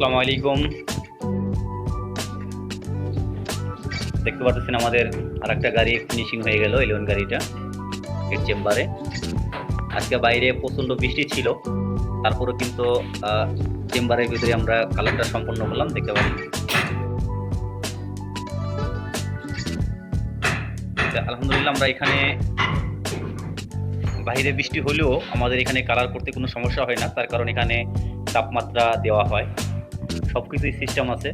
আসসালামু আলাইকুম। দেখতে পাচ্ছেন আমাদের আর একটা গাড়ি ফিনিশিং হয়ে গেল ইলেভেন গাড়িটা, এর চেম্বারে আজকে বাইরে প্রচণ্ড বৃষ্টি ছিল তারপরে কিন্তু চেম্বারের ভিতরে আমরা কালারটা সম্পন্ন করলাম, দেখতে পারি আলহামদুলিল্লাহ আমরা এখানে বাইরে বৃষ্টি হলেও আমাদের এখানে কালার করতে কোনো সমস্যা হয় না, তার কারণ এখানে তাপমাত্রা দেওয়া হয়। সব কিছুই সিস্টেম আছে।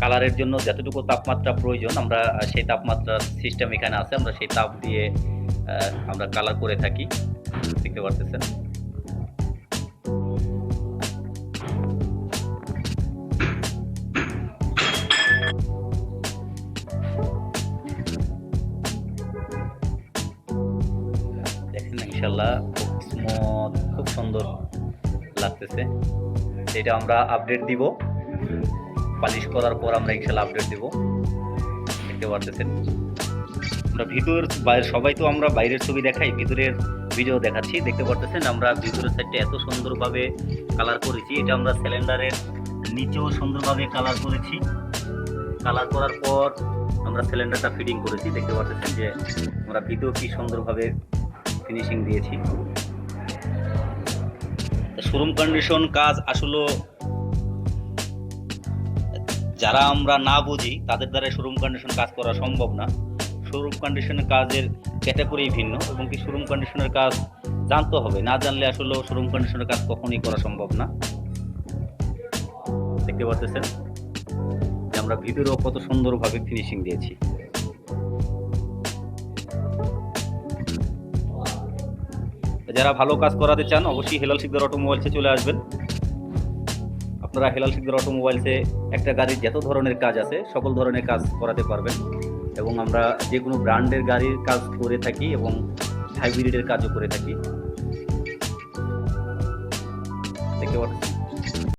কালারের জন্য যতটুকু তাপমাত্রা প্রয়োজন, আমরা সেই তাপমাত্রার সিস্টেম এখানে আছে। আমরা সেই তাপ দিয়ে আমরা কালার করে থাকি। দেখতে পারতেছেন? ইনশাল্লাহ খুব সুন্দর লাগতেছে। এটা আমরা আপডেট দিব। পালিশ করার পর আমরা ইনশাল্লাহ আপডেট দিব। দেখতে পারতেছেন? আমরা ভিতর বাইরে, সবাই তো আমরা বাইরের ছবি দেখাই, ভিতরের ভিডিও দেখাচ্ছি। দেখতে পারতেছেন, আমরা ভিতরের সাইডটা এত সুন্দরভাবে কালার করেছি। এটা আমরা সিলিন্ডারের নিচেও সুন্দরভাবে কালার করেছি। কালার করার পর আমরা সিলিন্ডারটা ফিটিং করেছি। দেখতে পারতেছেন যে আমরা ভিডিও কি সুন্দরভাবে ফিনিশিং দিয়েছি। শোরুম কন্ডিশন কাজ আসলে যারা আমরা না বুঝি, তাদের দ্বারা শোরুম কন্ডিশন কাজ করা সম্ভব না। শোরুম কন্ডিশনের কাজের ক্যাটাগরি ভিন্ন, এবং কি শোরুম কন্ডিশনের কাজ জানতে হবে। না জানলে আসলে শোরুম কন্ডিশনের কাজ কখনোই করা সম্ভব না। দেখতে পাচ্ছেন যে আমরা ভিতরেও কত সুন্দরভাবে ফিনিশিং দিয়েছি। যারা ভালো কাজ করাতে চান, অবশ্যই হেলাল শিকদার অটোমোবাইলসে চলে আসবেন। আপনারা হেলাল শিকদার অটোমোবাইলসে একটা গাড়ির যত ধরনের কাজ আছে, সকল ধরনের কাজ করাতে পারবেন এবং আমরা যে কোনো ব্র্যান্ডের গাড়ির কাজ করে থাকি এবং হাইব্রিডের কাজও করে থাকি।